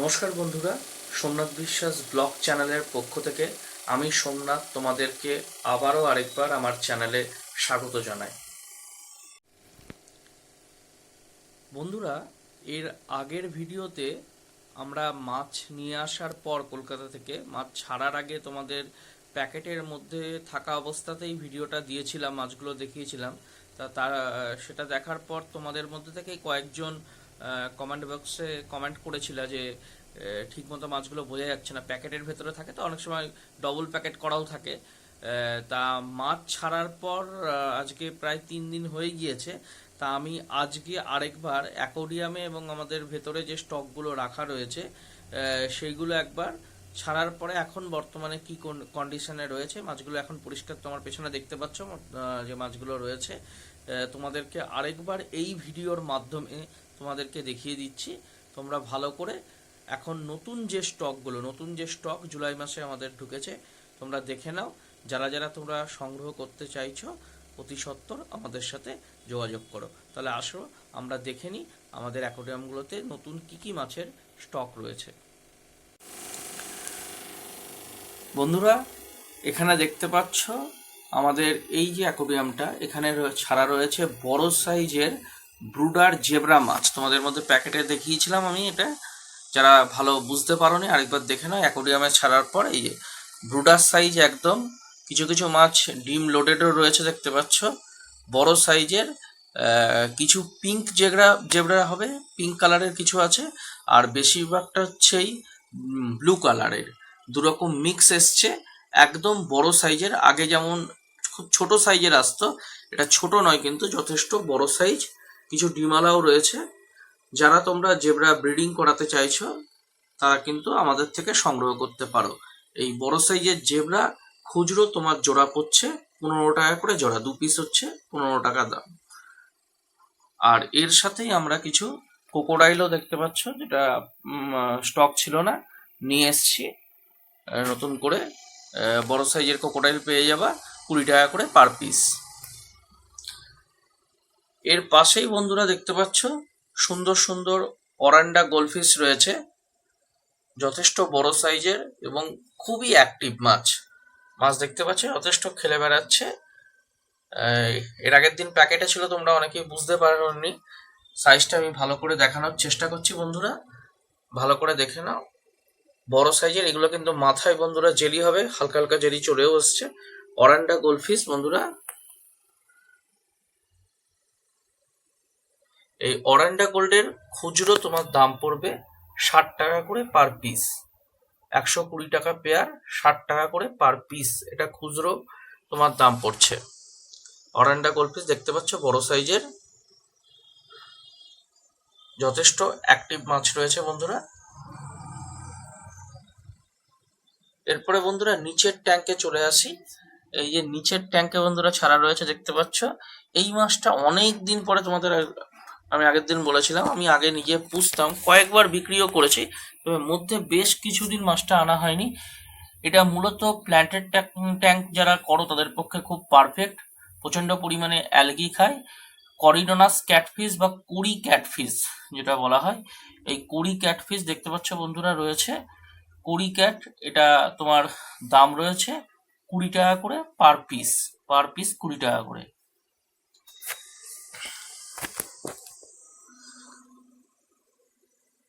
নমস্কার বন্ধুরা, সোমনাথ বিশ্বাস ব্লগ চ্যানেলের পক্ষ থেকে আমি সোমনাথ তোমাদেরকে আবারও আরেকবার আমার চ্যানেলে স্বাগত জানাই। বন্ধুরা, এর আগের ভিডিওতে আমরা মাছ নিয়ে আসার পর কলকাতা থেকে, মাছ ছাড়ার আগে তোমাদের প্যাকেটের মধ্যে থাকা অবস্থাতেই ভিডিওটা দিয়েছিলাম, মাছগুলো দেখিয়েছিলাম। তা তারা সেটা দেখার পর তোমাদের মধ্যে থেকে কয়েকজন কমেন্ট বক্সে কমেন্ট করেছিল যে ঠিক মতো মাছগুলো বোঝা যাচ্ছে না। প্যাকেটের ভেতরে থাকে তো, অনেক সময় ডবল প্যাকেট করাও থাকে। তা মাছ ছাড়ার পর আজকে প্রায় তিন দিন হয়ে গিয়েছে। তা আমি আজকে আরেকবার অ্যাকোরিয়ামে এবং আমাদের ভেতরে যে স্টকগুলো রাখা রয়েছে সেইগুলো একবার ছাড়ার পরে এখন বর্তমানে কি কন্ডিশনে রয়েছে, মাছগুলো এখন পরিষ্কার তোমার পেছনে দেখতে পাচ্ছ যে মাছগুলো রয়েছে। তোমাদেরকে আরেকবার এই ভিডিওর মাধ্যমে তোমাদেরকে দেখিয়ে দিচ্ছি। তোমরা ভালো করে এখন নতুন যে স্টকগুলো, নতুন যে স্টক জুলাই মাসে আমাদের ঢুকেছে, তোমরা দেখে নাও। যারা যারা তোমরা সংগ্রহ করতে চাইছো, অতি সত্বর আমাদের সাথে যোগাযোগ করো। তাহলে আসো, আমরা দেখে নিই আমাদের অ্যাকোরিয়ামগুলোতে নতুন কি কি মাছের স্টক রয়েছে। বন্ধুরা, এখানে দেখতে পাচ্ছ আমাদের এই যে অ্যাকোরিয়ামটা এখানে ছাড়া রয়েছে বড় সাইজের ব্রুডার জেব্রা মাছ। তোমাদের মধ্যে প্যাকেটে দেখিয়েছিলাম আমি এটা। যারা ভালো বুঝতে পারো পারোনি, আরেকবার দেখে নাও, অ্যাকোরিয়ামে ছাড়ার পর এই যে ব্রুডার সাইজ একদম। কিছু কিছু মাছ ডিম লোডেডও রয়েছে, দেখতে পাচ্ছ। বড় সাইজের কিছু পিঙ্ক জেব্রা জেব্রা হবে, পিঙ্ক কালারের কিছু আছে। আর বেশিরভাগটা হচ্ছেই ব্লু কালারের। দুরকম মিক্স এসছে, একদম বড় সাইজের। আগে যেমন খুব ছোট সাইজের আসতো, এটা ছোট নয় কিন্তু যথেষ্ট বড় সাইজ। কিছু ডিমালাও রয়েছে। যারা তোমরা জেব্রা ব্রিডিং করাতে চাইছো, তারা কিন্তু আমাদের থেকে সংগ্রহ করতে পারো। এই বড় সাইজের জেব্রা খুচরো তোমার জোড়া পড়ছে, পনেরো টাকা করে জোড়া, দু পিস হচ্ছে, পনেরো টাকা দাম। আর এর সাথেই আমরা কিছু কোকোডাইলও দেখতে পাচ্ছ, যেটা স্টক ছিল না, নিয়ে এসছি। নতুন করে বড় সাইজের কোকোডাইল পেয়ে যাবা, কুড়ি টাকা করে পার পিস এর পাশেই বন্ধুরা দেখতে পাচ্ছ, সুন্দর সুন্দর অরান্ডা গোলফিশ রয়েছে। যথেষ্ট বড় সাইজের এবং খুবই অ্যাক্টিভ মাছ। মাছ দেখতে পাচ্ছ, যথেষ্ট খেলে বেড়াচ্ছে। এর আগের দিন প্যাকেটে ছিল, তোমরা অনেকেই বুঝতে পারোনি। সাইজটা আমি ভালো করে দেখানোর চেষ্টা করছি বন্ধুরা। ভালো করে দেখে নাও। বড় সাইজের, এগুলো কিন্তু মাথায় বন্ধুরা জেলি হবে, হালকা হালকা জেলি চলেও আসছে অরান্ডা গোলফিশ বন্ধুরা এই অরান্ডা গোল্ডের খুচরো তোমার দাম পড়বে ষাট টাকা করে পার পিস একশো কুড়ি টাকা পেয়ার ষাট টাকা করে পার পিস এটা খুচরো তোমার দাম পড়ছে। অরান্ডা গোল্ড পিস দেখতে পাচ্ছ, বড় সাইজের। যথেষ্ট অ্যাক্টিভ মাছ রয়েছে বন্ধুরা। এরপরে বন্ধুরা নিচের ট্যাঙ্কে চলে আসি। এই যে নিচের ট্যাঙ্কে বন্ধুরা ছাড়া রয়েছে দেখতে পাচ্ছ। এই মাছটা অনেক দিন পরে তোমাদের আমি আগের দিন বলেছিলাম, আমি আগে নিজে পুষতাম, কয়েকবার বিক্রিও করেছি, তবে মধ্যে বেশ কিছুদিন মাছটা আনা হয়নি। এটা মূলত প্ল্যান্টেড ট্যাঙ্ক যারা করো, তাদের পক্ষে খুব পারফেক্ট প্রচণ্ড পরিমাণে অ্যালগি খায়। করিডোনাস ক্যাটফিস বা কুড়ি ক্যাটফিস যেটা বলা হয়। এই কুড়ি ক্যাটফিস দেখতে পাচ্ছ বন্ধুরা রয়েছে। কুড়ি ক্যাট এটা তোমার দাম রয়েছে কুড়ি টাকা করে পার পিস পার পিস কুড়ি টাকা করে।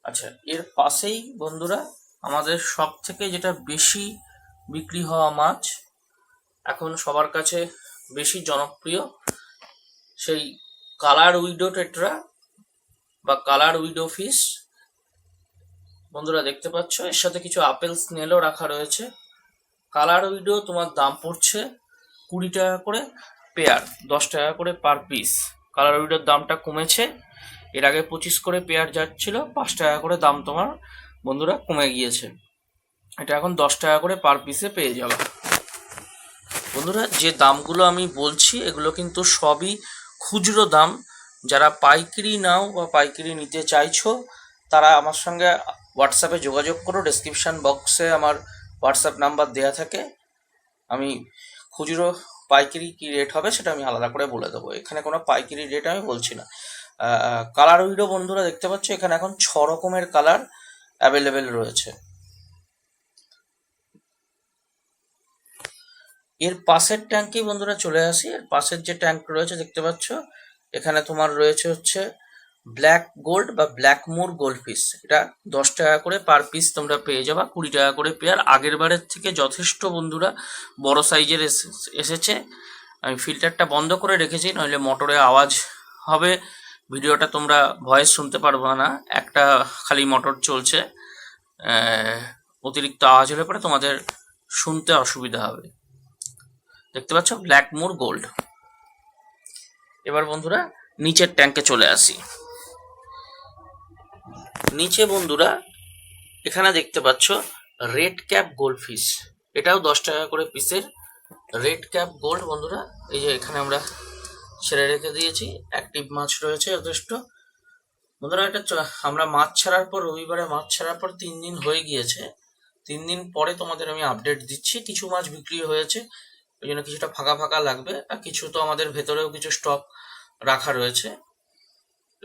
আচ্ছা এর পাশেই বন্ধুরা আমাদের সব থেকে যেটা বেশি বিক্রি হওয়া মাছ, এখন সবার কাছে বেশি জনপ্রিয়, সেই কালার উইডো টেট্রা বা কালার উইডো ফিশ। বন্ধুরা দেখতে পাচ্ছ, এর সাথে কিছু আপেল স্নেলও রাখা রয়েছে। কালার উইডো তোমার দাম পড়ছে কুড়ি টাকা করে পেয়ার, দশ টাকা করে পার পিস। কালার উইডোর দামটা কমেছে। এর আগে পঁচিশ করে পেয়ার যাচ্ছিল, পাঁচ টাকা করে দাম তোমার, বন্ধুরা কমে গিয়েছে। এটা এখন দশ টাকা করে পার পিসে পেয়ে যাবে। বন্ধুরা, যে দামগুলো আমি বলছি, এগুলো কিন্তু সবই খুচরো দাম। যারা পাইকারি নাও বা পাইকারি নিতে চাইছো, তারা আমার সঙ্গে হোয়াটসঅ্যাপে যোগাযোগ করো। ডেসক্রিপশন বক্সে আমার হোয়াটসঅ্যাপ নাম্বার দেওয়া থাকে। আমি খুচরো পাইকারি কী রেট হবে, সেটা আমি আলাদা করে বলে দেবো। এখানে কোনো পাইকারি রেট আমি বলছি না। কালার উইডো বন্ধুরা দেখতে পাচ্ছ, এখানে এখন ছ রকমের কালার অ্যাভেলেবেল রয়েছে। এর পাশের ট্যাঙ্কেই বন্ধুরা, চলে আসি। এর পাশের যে ট্যাঙ্ক রয়েছে, দেখতে পাচ্ছ, এখানে তোমার রয়েছে হচ্ছে ব্ল্যাক গোল্ড বা ব্ল্যাক মোর গোল্ড পিস এটা দশ টাকা করে পার পিস তোমরা পেয়ে যাবা, কুড়ি টাকা করে পেয়ার আগের বারের থেকে যথেষ্ট বন্ধুরা, বড় সাইজের এসেছে। আমি ফিল্টারটা বন্ধ করে রেখেছি, নইলে মোটরে আওয়াজ হবে। ভিডিওটা তোমরা ভয়েস শুনতে পারবে না। একটা খালি মোটর চলছে। অতিরিক্ত আওয়াজ হলে পরে তোমাদের শুনতে অসুবিধা হবে। দেখতে পাচ্ছ? ব্ল্যাক মোর গোল্ড এবার বন্ধুরা, নিচের ট্যাঙ্কে চলে আসি। নিচে বন্ধুরা, এখানে দেখতে পাচ্ছ রেড ক্যাপ গোল্ড ফিশ এটাও দশ টাকা করে পিসের রেড ক্যাপ গোল্ড বন্ধুরা। এই যে এখানে আমরা ছেড়ে রেখে দিয়েছি। অ্যাক্টিভ মাছ রয়েছে যথেষ্ট। বন্ধুরা, এটা আমরা মাছ ছাড়ার পর, রবিবারে মাছ ছাড়ার পর তিন দিন হয়ে গিয়েছে। তিন দিন পরে তোমাদের আমি আপডেট দিচ্ছি। কিছু মাছ বিক্রি হয়েছে, ওই জন্য কিছুটা ফাঁকা ফাঁকা লাগবে। আর কিছু তো আমাদের ভেতরেও কিছু স্টক রাখা রয়েছে।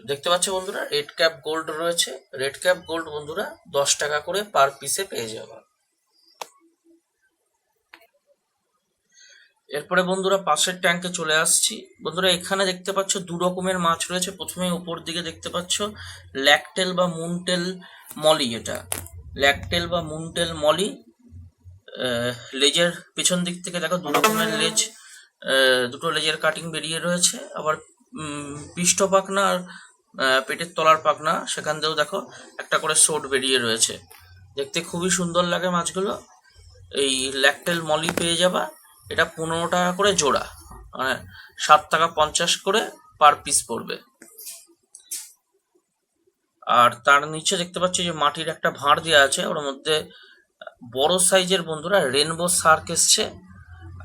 দেখতে পাচ্ছ বন্ধুরা রেড ক্যাপ গোল্ড রয়েছে। রেড ক্যাপ গোল্ড বন্ধুরা, দশ টাকা করে পার পিসে পেয়ে যাবে। এরপরে বন্ধুরা পাশের ট্যাঙ্কে চলে আসছি। বন্ধুরা, এখানে দেখতে পাচ্ছ দু রকমের মাছ রয়েছে। প্রথমে উপর দিকে দেখতে পাচ্ছ ল্যাকটেল বা মুনটেল মলি এটা। ল্যাকটেল বা মুনটেল মলি লেজের পিছন দিক থেকে দেখো দু রকমের লেজ দুটো লেজের কাটিং বেরিয়ে রয়েছে। আবার পৃষ্ঠ পাখনা আর পেটের তলার পাখনা, সেখান দিয়েও দেখো একটা করে শোট বেরিয়ে রয়েছে। দেখতে খুবই সুন্দর লাগে মাছগুলো। এই ল্যাকটেল মলি পেয়ে যাবা। এটা পনেরো টাকা করে জোড়া। মানে সাত টাকা পঞ্চাশ করে পার পিস পড়বে। আর তার নিচে দেখতে পাচ্ছি যে মাটির একটা ভাঁড় দেওয়া আছে, ওর মধ্যে বড় সাইজের বন্ধুরা রেনবো শার্ক এসছে।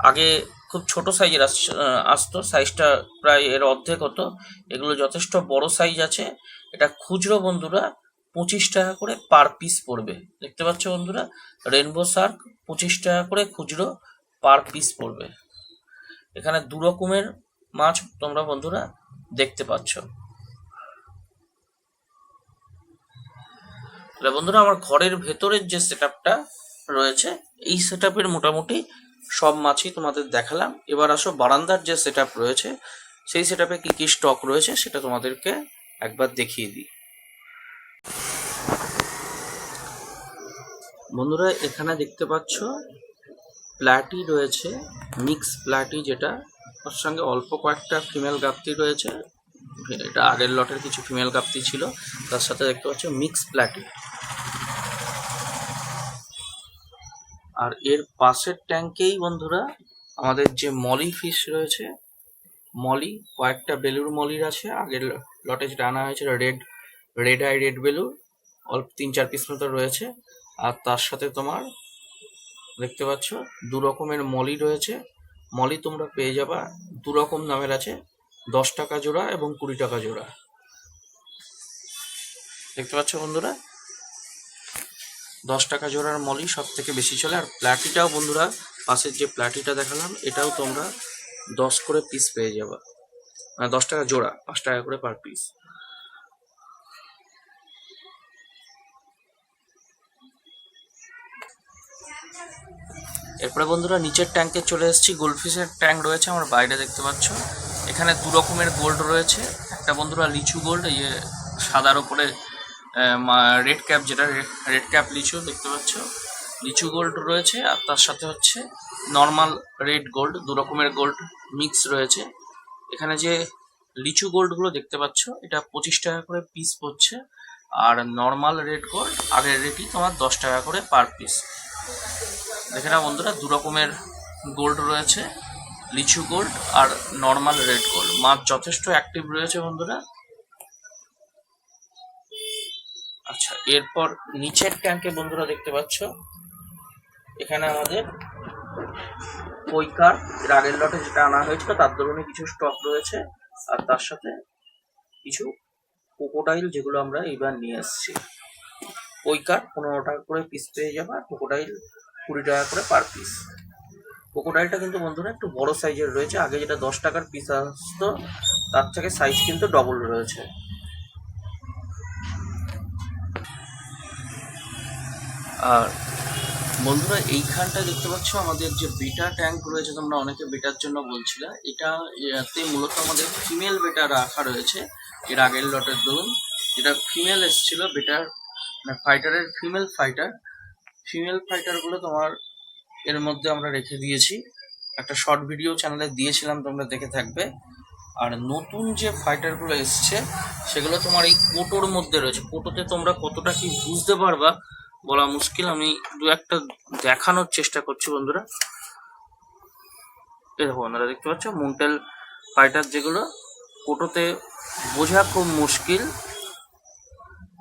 আগে খুব ছোট সাইজের আসতো সাইজটা প্রায় এর অর্ধেক হতো। এগুলো যথেষ্ট বড় সাইজ আছে। এটা খুচরো বন্ধুরা পঁচিশ টাকা করে পার পিস পড়বে। দেখতে পাচ্ছ বন্ধুরা রেনবো শার্ক পঁচিশ টাকা করে খুচরো পার পিস পড়বে। এখানে দু রকমের মাছ তোমরা বন্ধুরা দেখতে পাচ্ছ। তাহলে বন্ধুরা, আমার ঘরের ভেতরের যে সেটআপটা রয়েছে, এই সেটআপের মোটামুটি সব মাছই তোমাদের দেখালাম। এবার আসো বারান্দার যে সেটআপ রয়েছে, সেই সেটআপে কি কি স্টক রয়েছে সেটা তোমাদেরকে একবার দেখিয়ে দিই। বন্ধুরা, এখানে দেখতে পাচ্ছ প্ল্যাটি রয়েছে, মিক্স প্ল্যাটি যেটা ওর সঙ্গে অল্প কয়েকটা ফিমেল গাপ্তি রয়েছে। এটা আগের লটের কিছু ফিমেল গাপ্তি ছিল, তার সাথে দেখতে পাচ্ছ মিক্স প্ল্যাটি আর এর পাশের ট্যাঙ্কেই বন্ধুরা, আমাদের যে মলি ফিশ রয়েছে, মলি, কয়েকটা বেলুর মলির আছে, আগের লটে যেটা আনা হয়েছিল রেড রেড আই রেড বেলুর অল্প তিন চার পিস মতো রয়েছে। আর তার সাথে তোমার দেখতে পাচ্ছ? দু রকমের মলি রয়েছে। মলি তোমরা পেয়ে যাবা। দু রকম নামের আছে। দশ টাকা জোড়া এবং কুড়ি টাকা জোড়া। দেখতে পাচ্ছ বন্ধুরা? দশ টাকা জোড়ার মলি সব থেকে বেশি চলে। আর প্ল্যাটিটাও বন্ধুরা, পাশের যে প্ল্যাটিটা দেখালাম, এটাও তোমরা দশ করে পিস পেয়ে যাবা। মানে দশ টাকা জোড়া, পাঁচ টাকা করে পার পিস এরপরে বন্ধুরা নিচের ট্যাঙ্কে চলে এসেছি গোল্ডফিশের ট্যাঙ্ক রয়েছে আমার বাইরে, দেখতে পাচ্ছ। এখানে দু রকমের গোল্ড রয়েছে। একটা বন্ধুরা লিচু গোল্ড এই যে সাদার উপরে রেড ক্যাপ যেটা রেড ক্যাপ লিচু, দেখতে পাচ্ছ। লিচু গোল্ড রয়েছে, আর তার সাথে হচ্ছে নর্মাল রেড গোল্ড দু রকমের গোল্ড মিক্স রয়েছে। এখানে যে লিচু গোল্ডগুলো দেখতে পাচ্ছ, এটা পঁচিশ টাকা করে পিস পড়ছে, আর নর্মাল রেড গোল্ড আগের রেটই তোমার দশ টাকা করে পার পিস দেখে না বন্ধুরা দু রকমের গোল্ড রয়েছে, লিচু গোল্ড আর নর্মাল রেড গোল্ড মাছ যথেষ্ট অ্যাক্টিভ রয়েছে বন্ধুরা। আচ্ছা এরপর নিচের ট্যাঙ্কে বন্ধুরা দেখতে পাচ্ছ, এখানে আমাদের কৈকার এর আগের লটে যেটা আনা হয়েছিল, তার দরুনে কিছু স্টক রয়েছে, আর তার সাথে কিছু কোকোডাইল যেগুলো আমরা এইবার নিয়ে এসেছি। কৈকার পনেরো টাকা করে পিস পেয়ে যাবে, আর কোকোডাইল কুড়ি টাকা করে পার পিস কোকোডাইলটা কিন্তু বন্ধুরা একটু বড় সাইজের রয়েছে। আগে যেটা দশ টাকার পিস আসতো, তার থেকে সাইজ কিন্তু ডবল রয়েছে। আর বন্ধুরা, এইখানটা দেখতে পাচ্ছ, আমাদের যে বেটা ট্যাঙ্ক রয়েছে, তোমরা অনেকে বেটার জন্য বলছিলে, এটা, এতে মূলত আমাদের ফিমেল বেটা রাখা রয়েছে। এর আগের লটের দরুন, যেটা ফিমেল এসেছিল বেটার ফাইটারের ফিমেল ফাইটার ফিমেল ফাইটারগুলো তোমার এর মধ্যে আমরা রেখে দিয়েছি। একটা শর্ট ভিডিও চ্যানেলে দিয়েছিলাম, তোমরা দেখে থাকবে। আর নতুন যে ফাইটারগুলো এসছে, সেগুলো তোমার এই কোটোর মধ্যে রয়েছে। কোটোতে তোমরা কতটা কি বুঝতে পারবা, বলা মুশকিল। আমি দু একটা দেখানোর চেষ্টা করছি, বন্ধুরা। এই দেখো, বন্ধুরা, দেখতে পাচ্ছ? মুন্টেল ফাইটার যেগুলো, কোটোতে বোঝা খুব মুশকিল।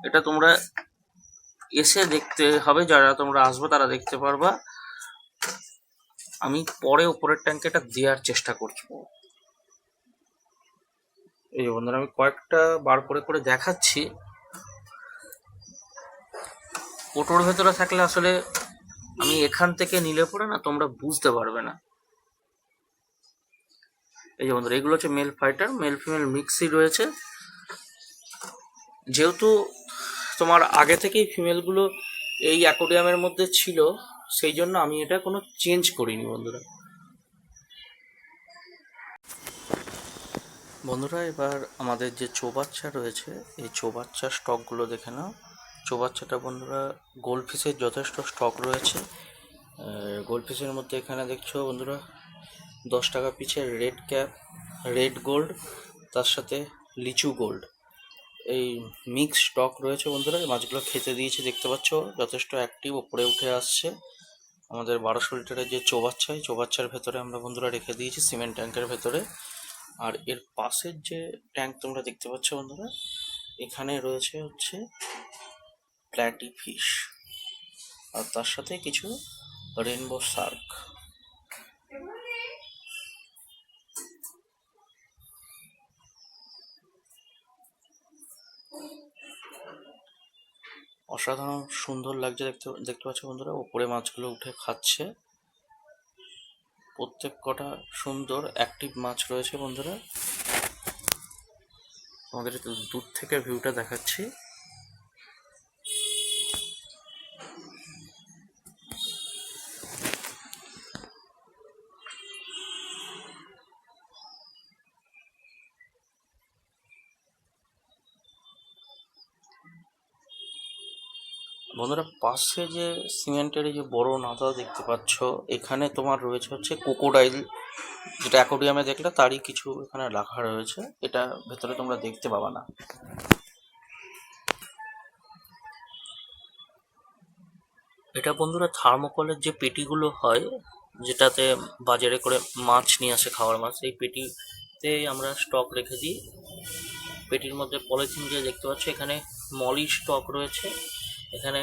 এটা তোমরা এসে দেখতে হবে, যারা তোমরা আসবে তারা দেখতে পারবা। আমি পরে উপরের ট্যাঙ্কে এটা দেওয়ার চেষ্টা করছি। এই বন্ধুরা, আমি কয়েকটা বার করে করে দেখাচ্ছি। কোটোর ভেতরে থাকলে আসলে আমি এখান থেকে নিলে পরে না তোমরা বুঝতে পারবে না। এই যে বন্ধুরা, এগুলো হচ্ছে মেল ফাইটার মেল ফিমেল মিক্সই রয়েছে। যেহেতু তোমার আগে থেকেই ফিমেলগুলো এই অ্যাকোডিয়ামের মধ্যে ছিল, সেই জন্য আমি এটা কোনো চেঞ্জ করিনি, বন্ধুরা। বন্ধুরা, এবার আমাদের যে চৌবাচ্চা রয়েছে, এই চৌবাচ্চার স্টকগুলো দেখে নাও। চৌবাচ্চাটা বন্ধুরা গোল্ড ফিশের যথেষ্ট স্টক রয়েছে। গোল্ড ফিশের মধ্যে এখানে দেখছ বন্ধুরা, দশ টাকা পিছে রেড ক্যাপ রেড গোল্ড তার সাথে লিচু গোল্ড এই মিক্স স্টক রয়েছে বন্ধুরা, এই মাছগুলো খেতে দিয়েছি, দেখতে পাচ্ছ, যথেষ্ট অ্যাক্টিভ ওপরে উঠে আসছে। আমাদের বারোশো লিটারের যে চৌবাচ্চা, এই চৌবাচ্চার ভেতরে আমরা বন্ধুরা রেখে দিয়েছি সিমেন্ট ট্যাঙ্কের ভেতরে। আর এর পাশের যে ট্যাঙ্ক তোমরা দেখতে পাচ্ছ বন্ধুরা, এখানে রয়েছে হচ্ছে প্ল্যাটি ফিশ আর তার সাথে কিছু রেনবো শার্ক অসাধারণ সুন্দর লাগছে দেখতে দেখতে পাচ্ছ বন্ধুরা, ওপরে মাছগুলো উঠে খাচ্ছে। প্রত্যেক কটা সুন্দর অ্যাক্টিভ মাছ রয়েছে বন্ধুরা। আমাদের দূর থেকে ভিউটা দেখাচ্ছি। বন্ধুরা, পাশে যে সিমেন্টের যে বড় নাদা দেখতে পাচ্ছ, এখানে তোমার রয়েছে হচ্ছে কোকোডাইল যেটা অ্যাকোডিয়ামে দেখলে তারই কিছু এখানে রাখা রয়েছে। এটা ভেতরে তোমরা দেখতে পাবা না। এটা বন্ধুরা থার্মোকলের যে পেটিগুলো হয়, যেটাতে বাজারে করে মাছ নিয়ে আসে খাওয়ার মাছ, এই পেটিতে আমরা স্টক রেখে দিই। পেটির মধ্যে পলিথিন দিয়ে দেখতে পাচ্ছ, এখানে মলি স্টক রয়েছে। এখানে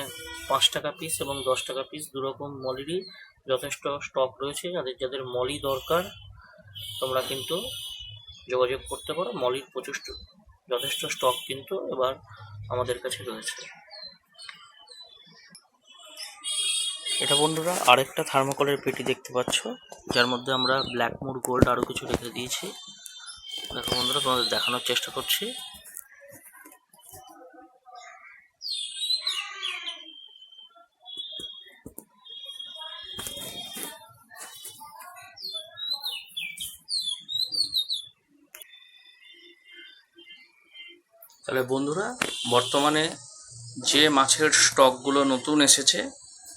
পাঁচ টাকা পিস এবং দশ টাকা পিস দুরকম মলিরই যথেষ্ট স্টক রয়েছে। যাদের যাদের মলি দরকার, তোমরা কিন্তু যোগাযোগ করতে পারো। মলির প্রচুর যথেষ্ট স্টক কিন্তু এবার আমাদের কাছে রয়েছে। এটা বন্ধুরা, আরেকটা থার্মোকলের পেটি দেখতে পাচ্ছ। যার মধ্যে আমরা ব্ল্যাকমুর গোল্ড আরও কিছু রেখে দিয়েছি। দেখো বন্ধুরা, তোমাদের দেখানোর চেষ্টা করছি। তাহলে বন্ধুরা, বর্তমানে যে মাছের স্টকগুলো নতুন এসেছে,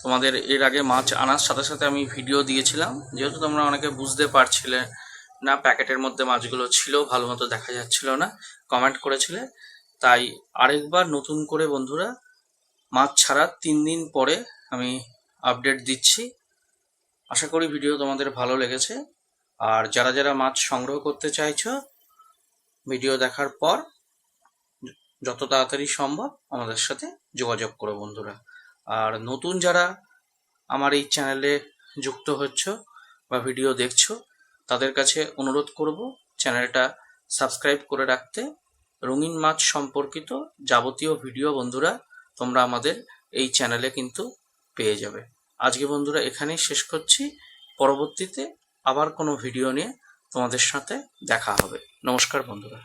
তোমাদের এর আগে মাছ আনার সাথে সাথে আমি ভিডিও দিয়েছিলাম। যেহেতু তোমরা অনেকে বুঝতে পারছিলে না, প্যাকেটের মধ্যে মাছগুলো ছিল ভালো মতো দেখা যাচ্ছিল না কমেন্ট করেছিলে। তাই আরেকবার নতুন করে বন্ধুরা, মাছ ছাড়ার তিন দিন পরে আমি আপডেট দিচ্ছি। আশা করি ভিডিও তোমাদের ভালো লেগেছে। আর যারা যারা মাছ সংগ্রহ করতে চাইছো, ভিডিও দেখার পর যত তাড়াতাড়ি সম্ভব আমাদের সাথে যোগাযোগ করো বন্ধুরা। আর নতুন যারা আমার এই চ্যানেলে যুক্ত হচ্ছ বা ভিডিও দেখছ, তাদের কাছে অনুরোধ করব চ্যানেলটা সাবস্ক্রাইব করে রাখতে। রঙিন মাছ সম্পর্কিত যাবতীয় ভিডিও বন্ধুরা তোমরা আমাদের এই চ্যানেলে কিন্তু পেয়ে যাবে। আজকে বন্ধুরা এখানেই শেষ করছি। পরবর্তীতে আবার কোনো ভিডিও নিয়ে তোমাদের সাথে দেখা হবে। নমস্কার বন্ধুরা।